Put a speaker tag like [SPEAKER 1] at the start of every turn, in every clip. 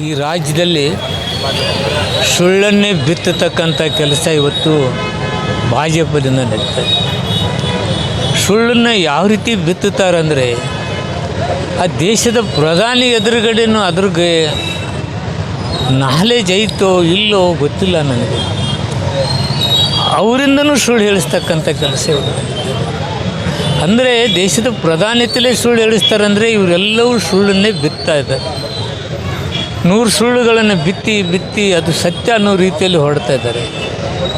[SPEAKER 1] ಈ ರಾಜ್ಯದಲ್ಲಿ ಸುಳ್ಳನ್ನೇ ಬಿತ್ತತಕ್ಕಂಥ ಕೆಲಸ ಇವತ್ತು ಭಾಜಪದಿಂದ ನಡೀತಾ ಇದೆ. ಸುಳ್ಳನ್ನು ಯಾವ ರೀತಿ ಬಿತ್ತುತ್ತಾರೆ ಅಂದರೆ ಆ ದೇಶದ ಪ್ರಧಾನಿ ಎದುರುಗಡೆನೂ ಅದ್ರಿಗೆ ನಾಲೆಜ್ ಐತೋ ಇಲ್ಲೋ ಗೊತ್ತಿಲ್ಲ ನನಗೆ. ಅವರಿಂದನೂ ಸುಳ್ಳು ಹೇಳಿಸ್ತಕ್ಕಂಥ ಕೆಲಸ ಇವರು. ಅಂದರೆ ದೇಶದ ಪ್ರಧಾನಿತಲೇ ಸುಳ್ಳು ಹೇಳಿಸ್ತಾರಂದರೆ ಇವರೆಲ್ಲವೂ ಸುಳ್ಳನ್ನೇ ಬಿತ್ತಾ ಇದ್ದಾರೆ. ನೂರು ಸುಳ್ಳುಗಳನ್ನು ಬಿತ್ತಿ ಬಿತ್ತಿ ಅದು ಸತ್ಯ ಅನ್ನೋ ರೀತಿಯಲ್ಲಿ ಹೊರಡ್ತಾ ಇದ್ದಾರೆ.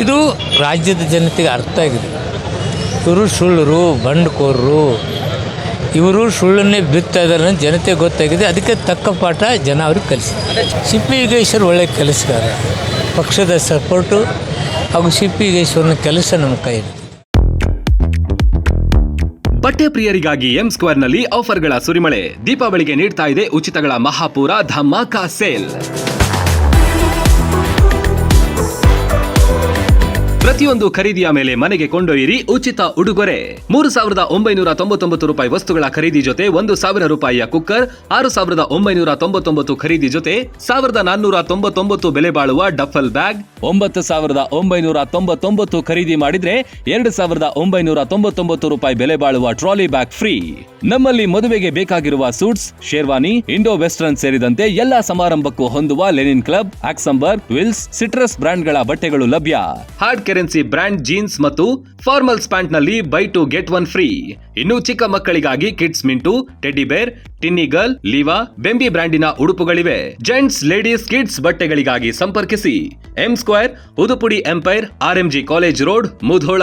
[SPEAKER 1] ಇದು ರಾಜ್ಯದ ಜನತೆಗೆ ಅರ್ಥ ಆಗಿದೆ. ಇವರು ಸುಳ್ಳರು, ಬಂಡುಕೋರರು, ಇವರು ಸುಳ್ಳನ್ನೇ ಬಿತ್ತಾ ಇದ್ದಾರೆ ಅಂತ ಜನತೆಗೆ ಗೊತ್ತಾಗಿದೆ. ಅದಕ್ಕೆ ತಕ್ಕ ಪಾಠ ಜನ ಅವ್ರಿಗೆ ಕಲಿಸಿದ್ದಾರೆ. ಸಿ ಪಿ ಯೋಗೇಶ್ವರ್ ಒಳ್ಳೆಯ ಕೆಲಸಗಾರ. ಪಕ್ಷದ ಸಪೋರ್ಟು ಹಾಗೂ ಸಿ ಪಿ ಯೋಗೇಶ್ವರನ ಕೆಲಸ ನಮ್ಮ ಕೈಯಲ್ಲಿ.
[SPEAKER 2] ಬಟ್ಟೆ ಪ್ರಿಯರಿಗಾಗಿ ಎಂ ಸ್ಕ್ವೇರ್ನಲ್ಲಿ ಆಫರ್ಗಳ ಸುರಿಮಳೆ. ದೀಪಾವಳಿಗೆ ನೀಡ್ತಾ ಇದೆ ಉಚಿತಗಳ ಮಹಾಪೂರ ಧಮಾಕಾ ಸೇಲ್. ಪ್ರತಿಯೊಂದು ಖರೀದಿಯ ಮೇಲೆ ಮನೆಗೆ ಕೊಂಡೊಯ್ಯಿರಿ ಉಚಿತ ಉಡುಗೊರೆ. ಮೂರು ಸಾವಿರದ ಒಂಬೈನೂರ ತೊಂಬತ್ತೊಂಬತ್ತು ರೂಪಾಯಿ ವಸ್ತುಗಳ ಖರೀದಿ ಜೊತೆ ಒಂದು ಸಾವಿರ ರೂಪಾಯಿಯ ಕುಕ್ಕರ್, ಆರು ಸಾವಿರದ ಒಂಬೈನೂರ ತೊಂಬತ್ತೊಂಬತ್ತು ಖರೀದಿ ಜೊತೆ ಸಾವಿರದ ನಾನ್ನೂರ ತೊಂಬತ್ತೊಂಬತ್ತು ಬೆಲೆ ಬಾಳುವ ಡಫಲ್ ಬ್ಯಾಗ್. ಒಂಬತ್ತು ಸಾವಿರದ ಒಂಬೈನೂರ ತೊಂಬತ್ತೊಂಬತ್ತು ಖರೀದಿ ಮಾಡಿದ್ರೆ ಎರಡು ಸಾವಿರದ ಒಂಬೈನೂರ ತೊಂಬತ್ತೊಂಬತ್ತು ರೂಪಾಯಿ ಬೆಲೆ ಬಾಳುವ ಟ್ರಾಲಿ ಬ್ಯಾಗ್ ಫ್ರೀ. ನಮ್ಮಲ್ಲಿ ಮದುವೆಗೆ ಬೇಕಾಗಿರುವ ಸೂಟ್ಸ್, ಶೇರ್ವಾನಿ, ಇಂಡೋ ವೆಸ್ಟರ್ನ್ ಸೇರಿದಂತೆ ಎಲ್ಲಾ ಸಮಾರಂಭಕ್ಕೂ ಹೊಂದುವ Linen Club, Oxemberg, Wills, Citrus ಬ್ರ್ಯಾಂಡ್ಗಳ ಬಟ್ಟೆಗಳು ಲಭ್ಯ. ಹಾರ್ಡ್ ಕರೆನ್ಸಿ ಬ್ರಾಂಡ್ ಜೀನ್ಸ್ ಮತ್ತು formals ಪ್ಯಾಂಟ್ನಲ್ಲಿ buy two get one free. ಇನ್ನು ಚಿಕ್ಕ ಮಕ್ಕಳಿಗಾಗಿ ಕಿಡ್ಸ್ ಮಿಂಟು, ಟೆಡ್ಡಿ ಬೇರ್, ಟಿನ್ನಿ ಗರ್ಲ್, ಲೀವಾ, ಬೆಂಬಿ ಬ್ರ್ಯಾಂಡಿನ ಉಡುಪುಗಳಿವೆ. ಜೆಂಟ್ಸ್, ಲೇಡೀಸ್, ಕಿಡ್ಸ್ ಬಟ್ಟೆಗಳಿಗಾಗಿ ಸಂಪರ್ಕಿಸಿ. M square, ಉದುಪುಡಿ Empire, RMG college road, Mudhol.